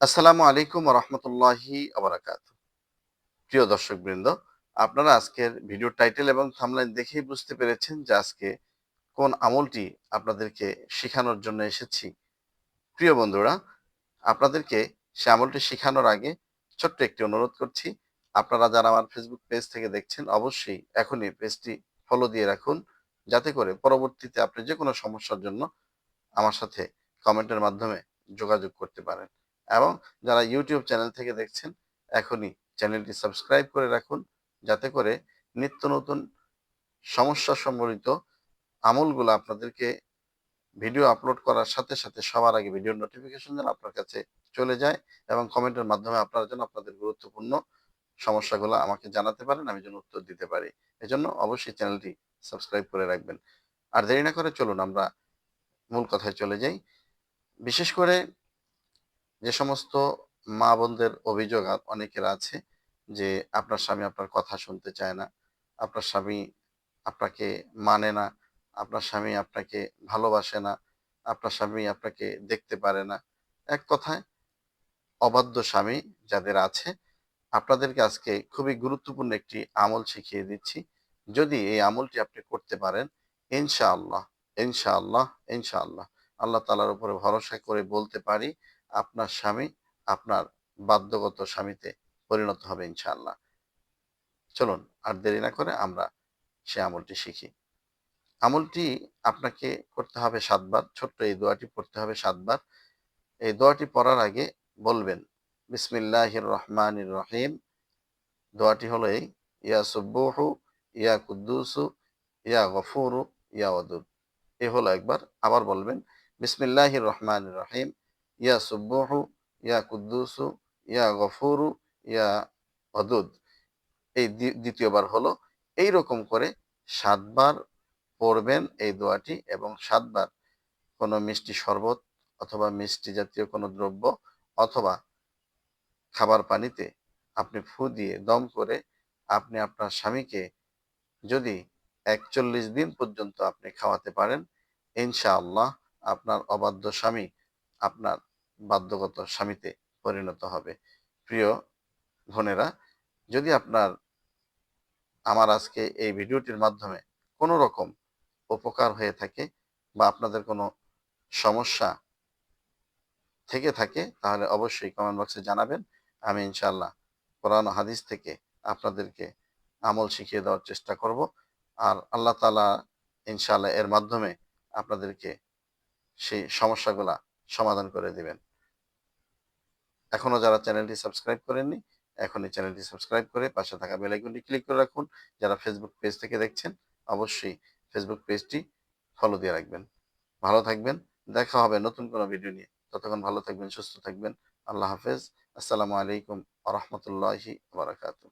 আসসালামু আলাইকুম রহমতুল্লাহি আবরাকাত প্রিয় দর্শকবৃন্দ, আপনারা আজকের ভিডিও টাইটেল এবং থামলাইন দেখেই বুঝতে পেরেছেন যে আজকে কোন আমলটি আপনাদেরকে শেখানোর জন্য এসেছি। প্রিয় বন্ধুরা, আপনাদেরকে সে আমলটি শেখানোর আগে ছোট্ট একটি অনুরোধ করছি, আপনারা যারা আমার ফেসবুক পেজ থেকে দেখছেন, অবশ্যই এখনই পেজটি ফলো দিয়ে রাখুন, যাতে করে পরবর্তীতে আপনি যে কোনো সমস্যার জন্য আমার সাথে কমেন্টের মাধ্যমে যোগাযোগ করতে পারেন। এবং যারা ইউটিউব চ্যানেল থেকে দেখছেন, এখনই চ্যানেলটি সাবস্ক্রাইব করে রাখুন, যাতে করে নিত্য নতুন সমস্যা সম্বলিত আমলগুলো আপনাদেরকে ভিডিও আপলোড করার সাথে সাথে সবার আগে ভিডিওর নোটিফিকেশন যেন আপনার কাছে চলে যায় এবং কমেন্টের মাধ্যমে আপনারা যেন আপনাদের গুরুত্বপূর্ণ সমস্যাগুলো আমাকে জানাতে পারেন, আমি যেন উত্তর দিতে পারি। এজন্য অবশ্যই চ্যানেলটি সাবস্ক্রাইব করে রাখবেন। আর দেরি না করে চলুন, আমরা মূল কথায় চলে যাই। বিশেষ করে যে সমস্ত মা বোনদের অভিযোগ অনেকের আছে যে আপনার স্বামী আপনার কথা শুনতে চায় না, আপনার স্বামী আপনাকে মানে না, আপনার স্বামী আপনাকে ভালোবাসে না, আপনার স্বামী আপনাকে দেখতে পারে না। এক কথায়, অবাধ্য স্বামী যাদের আছে, আপনাদেরকে আজকে খুবই গুরুত্বপূর্ণ একটি আমল শিখিয়ে দিচ্ছি। যদি এই আমলটি আপনি করতে পারেন, ইনশাআল্লাহ ইনশাআল্লাহ ইনশাআল্লাহ, আল্লাহ তালার উপরে ভরসা করে বলতে পারি আপনার স্বামী আপনার বাধ্যগত স্বামীতে পরিণত হবে ইনশাআল্লাহ। চলুন আর দেরি না করে আমরা সে আমলটি শিখি। আমলটি আপনাকে করতে হবে সাতবার, ছোট্ট এই দোয়াটি পড়তে হবে সাতবার। এই দোয়াটি পড়ার আগে বলবেন বিসমিল্লাহ রহমান রহিম। দোয়াটি হলো এই, ইয়া সুব্বহু ইয়া কুদ্দুসু, ইয়া গফুরু, ইয়া ওদুদ। এ হলো একবার আবার বলবেন বিসমিল্লাহ রহমান রহিম। ইয়া সুব্বহু ইয়া কুদ্দুসু ইয়া গফুরু ইয়া অদুদ এই দ্বিতীয়বার হলো এই রকম করে সাতবার পড়বেন এই দোয়াটি এবং সাতবার কোনো মিষ্টি শরবত অথবা মিষ্টি জাতীয় কোনো দ্রব্য অথবা খাবার পানিতে আপনি ফু দিয়ে দম করে আপনি আপনার স্বামীকে যদি একচল্লিশ দিন পর্যন্ত আপনি খাওয়াতে পারেন, ইনশাআল্লাহ আপনার অবাধ্য স্বামী আপনার বাধ্যগত স্বামীতে পরিণত হবে। প্রিয় বোনেরা, যদি আপনার, আমার আজকে এই ভিডিওটির মাধ্যমে কোনো রকম উপকার হয়ে থাকে বা আপনাদের কোনো সমস্যা থেকে থাকে, তাহলে অবশ্যই কমেন্ট বক্সে জানাবেন। আমি ইনশাল্লাহ কোরআন হাদিস থেকে আপনাদেরকে আমল শিখিয়ে দেওয়ার চেষ্টা করব। আর আল্লাহ তালা ইনশাল্লাহ এর মাধ্যমে আপনাদেরকে সেই সমস্যাগুলা সমাধান করে দিবেন। এখনও যারা চ্যানেলটি সাবস্ক্রাইব করেননি, এখনই চ্যানেলটি সাবস্ক্রাইব করে পাশে থাকা বেলাইকনটি ক্লিক করে রাখুন, যারা ফেসবুক পেজ থেকে দেখছেন, অবশ্যই ফেসবুক পেজটি ফলো দিয়ে রাখবেন। ভালো থাকবেন, দেখা হবে নতুন কোনো ভিডিও নিয়ে। ততক্ষণ ভালো থাকবেন, সুস্থ থাকবেন। আল্লাহ হাফেজ। আসসালামু আলাইকুম আ রহমতুল্লাহি বারাকাতু